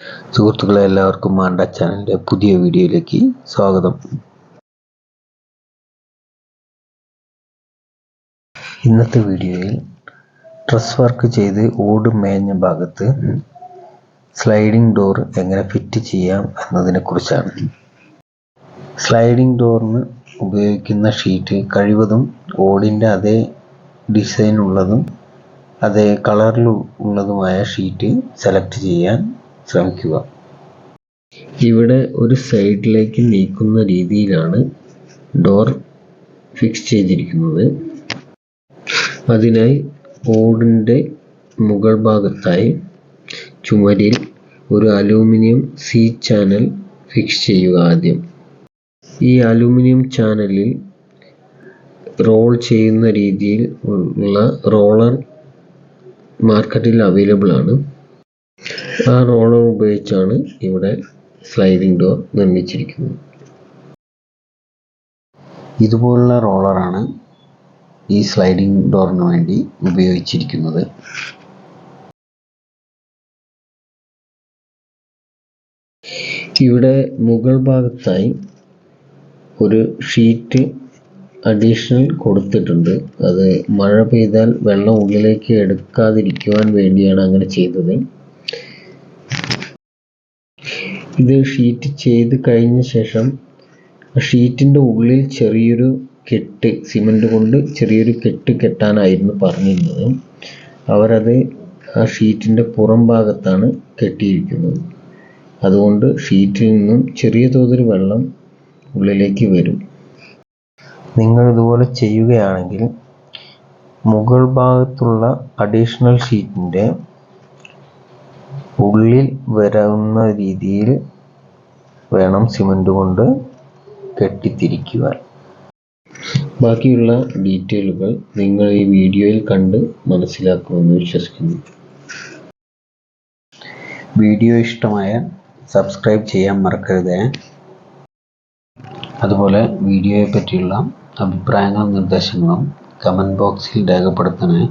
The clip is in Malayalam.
സുഹൃത്തുക്കളെ എല്ലാവർക്കും മാണ്ട ചാനലിന്റെ പുതിയ വീഡിയോയിലേക്ക് സ്വാഗതം. ഇന്നത്തെ വീഡിയോയിൽ ഡ്രസ് വർക്ക് ചെയ്ത് ഓട് മേഞ്ഞ ഭാഗത്ത് സ്ലൈഡിംഗ് ഡോർ എങ്ങനെ ഫിറ്റ് ചെയ്യാം എന്നതിനെ കുറിച്ചാണ്. സ്ലൈഡിംഗ് ഡോറിന് ഉപയോഗിക്കുന്ന ഷീറ്റ് കഴിവതും ഓടിന്റെ അതേ ഡിസൈൻ ഉള്ളതും അതേ കളറിൽ ഉള്ളതുമായ ഷീറ്റ് സെലക്ട് ചെയ്യാൻ ശ്രമിക്കുക ഇവിടെ ഒരു സൈഡിലേക്ക് നീക്കുന്ന രീതിയിലാണ് ഡോർ ഫിക്സ് ചെയ്തിരിക്കുന്നത്. അതിനായി ഓടിന്റെ മുകൾ ഭാഗത്തായി ചുമരിൽ ഒരു അലൂമിനിയം സി ചാനൽ ഫിക്സ് ചെയ്യുക ആദ്യം. ഈ അലൂമിനിയം ചാനലിൽ റോൾ ചെയ്യുന്ന രീതിയിൽ ഉള്ള റോളർ മാർക്കറ്റിൽ അവൈലബിൾ ആണ്. ആ റോളർ ഉപയോഗിച്ചാണ് ഇവിടെ സ്ലൈഡിംഗ് ഡോർ നിർമ്മിച്ചിരിക്കുന്നത്. ഇതുപോലുള്ള റോളറാണ് ഈ സ്ലൈഡിംഗ് ഡോറിന് വേണ്ടി ഉപയോഗിച്ചിരിക്കുന്നത്. ഇവിടെ മുകൾ ഭാഗത്തായി ഒരു ഷീറ്റ് അഡീഷണൽ കൊടുത്തിട്ടുണ്ട്. അത് മഴ പെയ്താൽ വെള്ളം ഉള്ളിലേക്ക് എടുക്കാതിരിക്കുവാൻ വേണ്ടിയാണ് അങ്ങനെ ചെയ്തത്. ഇത് ഷീറ്റ് ചെയ്ത് കഴിഞ്ഞ ശേഷം ഷീറ്റിന്റെ ഉള്ളിൽ ചെറിയൊരു കെട്ട് സിമന്റ് കൊണ്ട് ചെറിയൊരു കെട്ട് കെട്ടാനായിരുന്നു പറഞ്ഞിരുന്നത്. അവരത് ആ ഷീറ്റിന്റെ പുറം ഭാഗത്താണ് കെട്ടിയിരിക്കുന്നത്. അതുകൊണ്ട് ഷീറ്റിൽ നിന്നും ചെറിയ തോതിൽ വെള്ളം ഉള്ളിലേക്ക് വരും. നിങ്ങൾ ഇതുപോലെ ചെയ്യുകയാണെങ്കിൽ മുകൾ ഭാഗത്തുള്ള അഡീഷണൽ ഷീറ്റിന്റെ ഉള്ളിൽ വരാവുന്ന രീതിയിൽ വേണം സിമന്റ് കൊണ്ട് കെട്ടിത്തിരിക്കുവാൻ. ബാക്കിയുള്ള ഡീറ്റെയിലുകൾ നിങ്ങൾ ഈ വീഡിയോയിൽ കണ്ട് മനസ്സിലാക്കുമെന്ന് വിശ്വസിക്കുന്നു. വീഡിയോ ഇഷ്ടമായ സബ്സ്ക്രൈബ് ചെയ്യാൻ മറക്കരുത്. അതുപോലെ വീഡിയോയെ പറ്റിയുള്ള അഭിപ്രായങ്ങളും നിർദ്ദേശങ്ങളും കമന്റ് ബോക്സിൽ രേഖപ്പെടുത്തണേ.